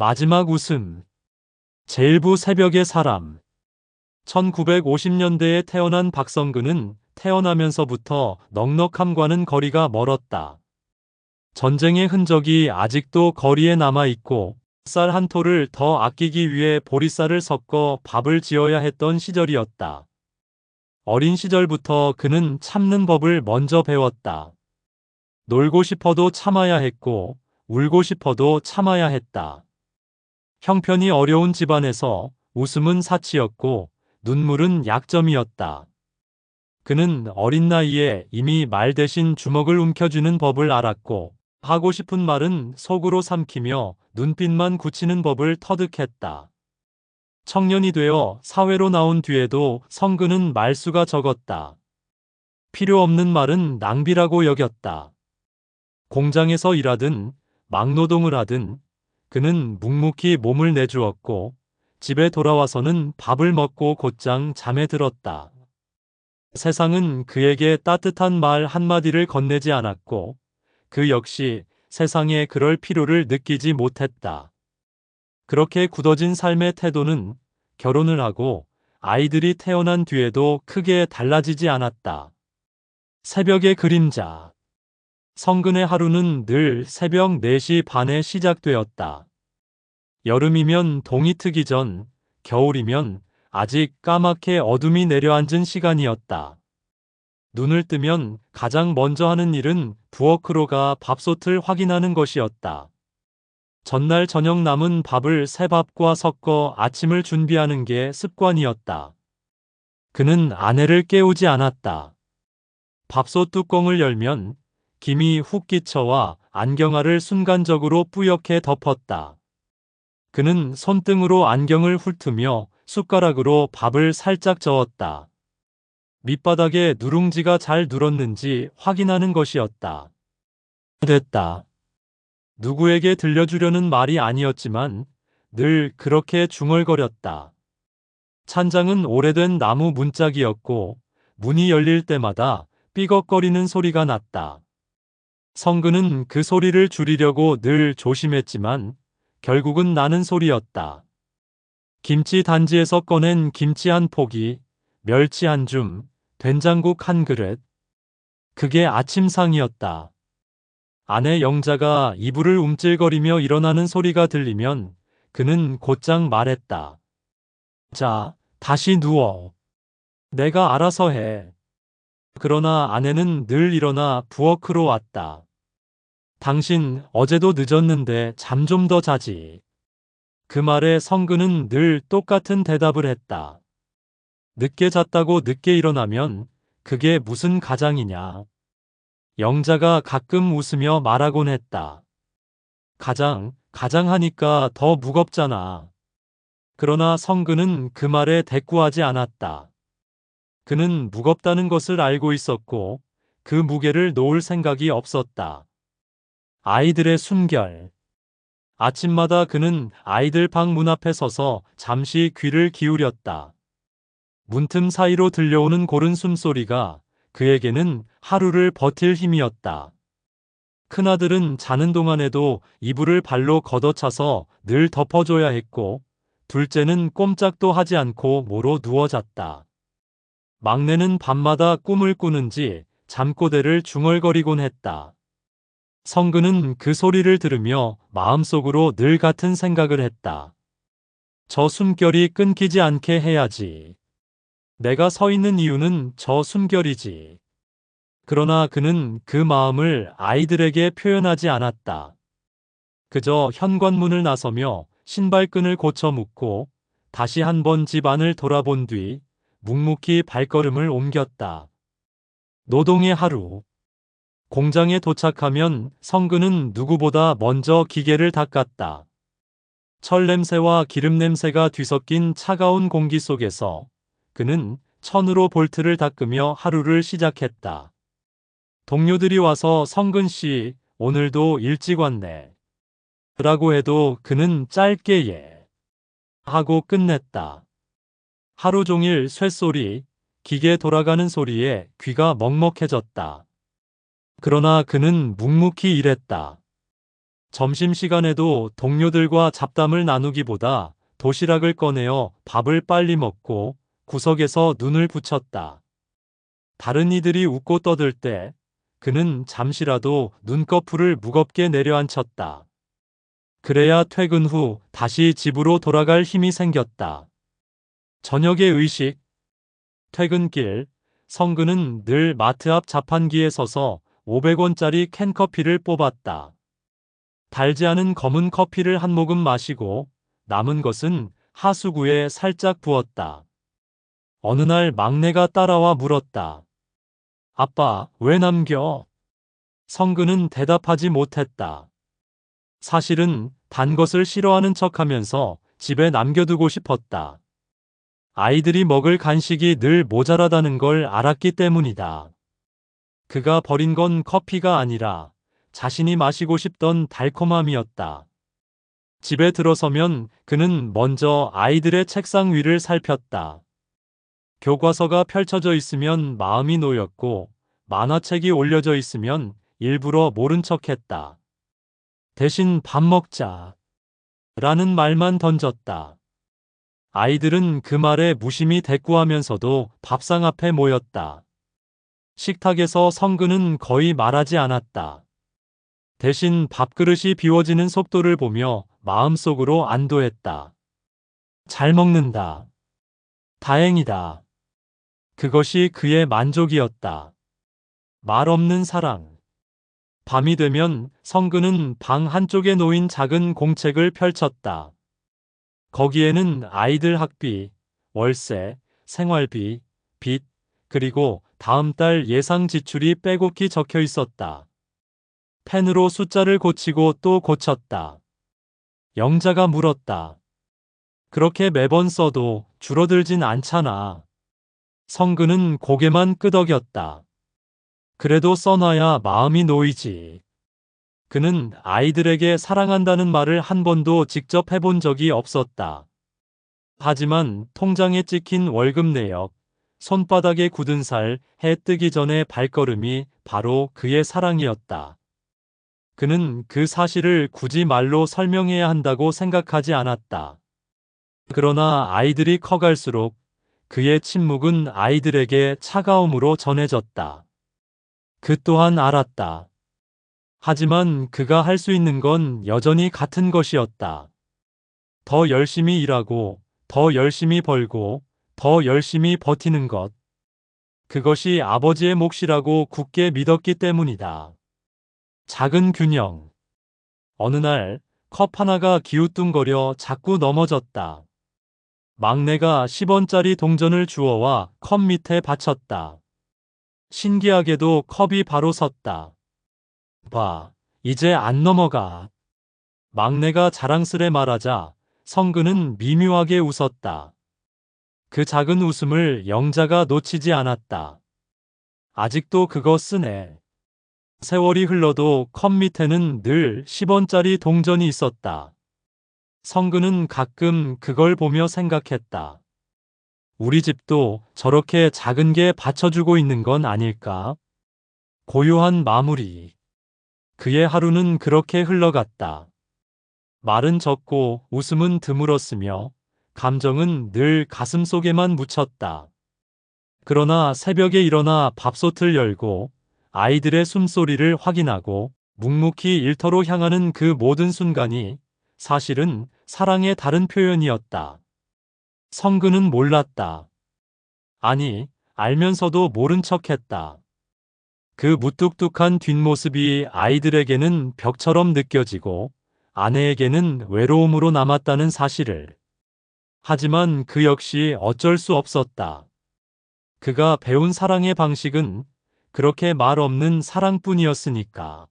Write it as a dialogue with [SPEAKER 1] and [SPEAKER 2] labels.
[SPEAKER 1] 마지막 웃음. 제일부 새벽의 사람. 1950년대에 태어난 박성근은 태어나면서부터 넉넉함과는 거리가 멀었다. 전쟁의 흔적이 아직도 거리에 남아 있고 쌀한 톨을 더 아끼기 위해 보리쌀을 섞어 밥을 지어야 했던 시절이었다. 어린 시절부터 그는 참는 법을 먼저 배웠다. 놀고 싶어도 참아야 했고 울고 싶어도 참아야 했다. 형편이 어려운 집안에서 웃음은 사치였고 눈물은 약점이었다. 그는 어린 나이에 이미 말 대신 주먹을 움켜쥐는 법을 알았고 하고 싶은 말은 속으로 삼키며 눈빛만 굳히는 법을 터득했다. 청년이 되어 사회로 나온 뒤에도 성근은 말수가 적었다. 필요 없는 말은 낭비라고 여겼다. 공장에서 일하든 막노동을 하든 그는 묵묵히 몸을 내주었고 집에 돌아와서는 밥을 먹고 곧장 잠에 들었다. 세상은 그에게 따뜻한 말 한마디를 건네지 않았고 그 역시 세상에 그럴 필요를 느끼지 못했다. 그렇게 굳어진 삶의 태도는 결혼을 하고 아이들이 태어난 뒤에도 크게 달라지지 않았다. 새벽의 그림자. 성근의 하루는 늘 새벽 4시 반에 시작되었다. 여름이면 동이 트기 전, 겨울이면 아직 까맣게 어둠이 내려앉은 시간이었다. 눈을 뜨면 가장 먼저 하는 일은 부엌으로 가 밥솥을 확인하는 것이었다. 전날 저녁 남은 밥을 새밥과 섞어 아침을 준비하는 게 습관이었다. 그는 아내를 깨우지 않았다. 밥솥 뚜껑을 열면 김이 훅 끼쳐와 안경알을 순간적으로 뿌옇게 덮었다. 그는 손등으로 안경을 훑으며 숟가락으로 밥을 살짝 저었다. 밑바닥에 누룽지가 잘 눌었는지 확인하는 것이었다. 됐다. 누구에게 들려주려는 말이 아니었지만 늘 그렇게 중얼거렸다. 찬장은 오래된 나무 문짝이었고 문이 열릴 때마다 삐걱거리는 소리가 났다. 성근은 그 소리를 줄이려고 늘 조심했지만 결국은 나는 소리였다. 김치 단지에서 꺼낸 김치 한 포기, 멸치 한 줌, 된장국 한 그릇. 그게 아침상이었다. 아내 영자가 이불을 움찔거리며 일어나는 소리가 들리면 그는 곧장 말했다. 자, 다시 누워. 내가 알아서 해. 그러나 아내는 늘 일어나 부엌으로 왔다. 당신 어제도 늦었는데 잠 좀 더 자지. 그 말에 성근은 늘 똑같은 대답을 했다. 늦게 잤다고 늦게 일어나면 그게 무슨 가장이냐. 영자가 가끔 웃으며 말하곤 했다. 가장, 가장 하니까 더 무겁잖아. 그러나 성근은 그 말에 대꾸하지 않았다. 그는 무겁다는 것을 알고 있었고 그 무게를 놓을 생각이 없었다. 아이들의 숨결. 아침마다 그는 아이들 방 문 앞에 서서 잠시 귀를 기울였다. 문틈 사이로 들려오는 고른 숨소리가 그에게는 하루를 버틸 힘이었다. 큰아들은 자는 동안에도 이불을 발로 걷어차서 늘 덮어줘야 했고, 둘째는 꼼짝도 하지 않고 모로 누워 잤다. 막내는 밤마다 꿈을 꾸는지 잠꼬대를 중얼거리곤 했다. 성근은 그 소리를 들으며 마음속으로 늘 같은 생각을 했다. 저 숨결이 끊기지 않게 해야지. 내가 서 있는 이유는 저 숨결이지. 그러나 그는 그 마음을 아이들에게 표현하지 않았다. 그저 현관문을 나서며 신발끈을 고쳐 묶고 다시 한 번 집 안을 돌아본 뒤 묵묵히 발걸음을 옮겼다. 노동의 하루. 공장에 도착하면 성근은 누구보다 먼저 기계를 닦았다. 철 냄새와 기름 냄새가 뒤섞인 차가운 공기 속에서 그는 천으로 볼트를 닦으며 하루를 시작했다. 동료들이 와서 성근 씨, 오늘도 일찍 왔네. 라고 해도 그는 짧게 예. 하고 끝냈다. 하루 종일 쇳소리, 기계 돌아가는 소리에 귀가 먹먹해졌다. 그러나 그는 묵묵히 일했다. 점심시간에도 동료들과 잡담을 나누기보다 도시락을 꺼내어 밥을 빨리 먹고 구석에서 눈을 붙였다. 다른 이들이 웃고 떠들 때 그는 잠시라도 눈꺼풀을 무겁게 내려앉혔다. 그래야 퇴근 후 다시 집으로 돌아갈 힘이 생겼다. 저녁의 의식. 퇴근길, 성근은 늘 마트 앞 자판기에 서서 500원짜리 캔커피를 뽑았다. 달지 않은 검은 커피를 한 모금 마시고 남은 것은 하수구에 살짝 부었다. 어느 날 막내가 따라와 물었다. 아빠, 왜 남겨? 성근은 대답하지 못했다. 사실은 단 것을 싫어하는 척 하면서 집에 남겨두고 싶었다. 아이들이 먹을 간식이 늘 모자라다는 걸 알았기 때문이다. 그가 버린 건 커피가 아니라 자신이 마시고 싶던 달콤함이었다. 집에 들어서면 그는 먼저 아이들의 책상 위를 살폈다. 교과서가 펼쳐져 있으면 마음이 놓였고 만화책이 올려져 있으면 일부러 모른 척했다. 대신 밥 먹자. 라는 말만 던졌다. 아이들은 그 말에 무심히 대꾸하면서도 밥상 앞에 모였다. 식탁에서 성근은 거의 말하지 않았다. 대신 밥그릇이 비워지는 속도를 보며 마음속으로 안도했다. 잘 먹는다. 다행이다. 그것이 그의 만족이었다. 말 없는 사랑. 밤이 되면 성근은 방 한쪽에 놓인 작은 공책을 펼쳤다. 거기에는 아이들 학비, 월세, 생활비, 빚, 그리고 다음 달 예상 지출이 빼곡히 적혀 있었다. 펜으로 숫자를 고치고 또 고쳤다. 영자가 물었다. 그렇게 매번 써도 줄어들진 않잖아. 성근은 고개만 끄덕였다. 그래도 써놔야 마음이 놓이지. 그는 아이들에게 사랑한다는 말을 한 번도 직접 해본 적이 없었다. 하지만 통장에 찍힌 월급 내역, 손바닥에 굳은 살, 해 뜨기 전에 발걸음이 바로 그의 사랑이었다. 그는 그 사실을 굳이 말로 설명해야 한다고 생각하지 않았다. 그러나 아이들이 커갈수록 그의 침묵은 아이들에게 차가움으로 전해졌다. 그 또한 알았다. 하지만 그가 할 수 있는 건 여전히 같은 것이었다. 더 열심히 일하고, 더 열심히 벌고, 더 열심히 버티는 것. 그것이 아버지의 몫이라고 굳게 믿었기 때문이다. 작은 균형. 어느 날, 컵 하나가 기우뚱거려 자꾸 넘어졌다. 막내가 10원짜리 동전을 주워와 컵 밑에 받쳤다. 신기하게도 컵이 바로 섰다. 봐, 이제 안 넘어가. 막내가 자랑스레 말하자 성근은 미묘하게 웃었다. 그 작은 웃음을 영자가 놓치지 않았다. 아직도 그거 쓰네. 세월이 흘러도 컵 밑에는 늘 10원짜리 동전이 있었다. 성근은 가끔 그걸 보며 생각했다. 우리 집도 저렇게 작은 게 받쳐주고 있는 건 아닐까? 고요한 마무리. 그의 하루는 그렇게 흘러갔다. 말은 적고 웃음은 드물었으며 감정은 늘 가슴 속에만 묻혔다. 그러나 새벽에 일어나 밥솥을 열고 아이들의 숨소리를 확인하고 묵묵히 일터로 향하는 그 모든 순간이 사실은 사랑의 다른 표현이었다. 성근은 몰랐다. 아니, 알면서도 모른 척 했다. 그 무뚝뚝한 뒷모습이 아이들에게는 벽처럼 느껴지고 아내에게는 외로움으로 남았다는 사실을. 하지만 그 역시 어쩔 수 없었다. 그가 배운 사랑의 방식은 그렇게 말 없는 사랑뿐이었으니까.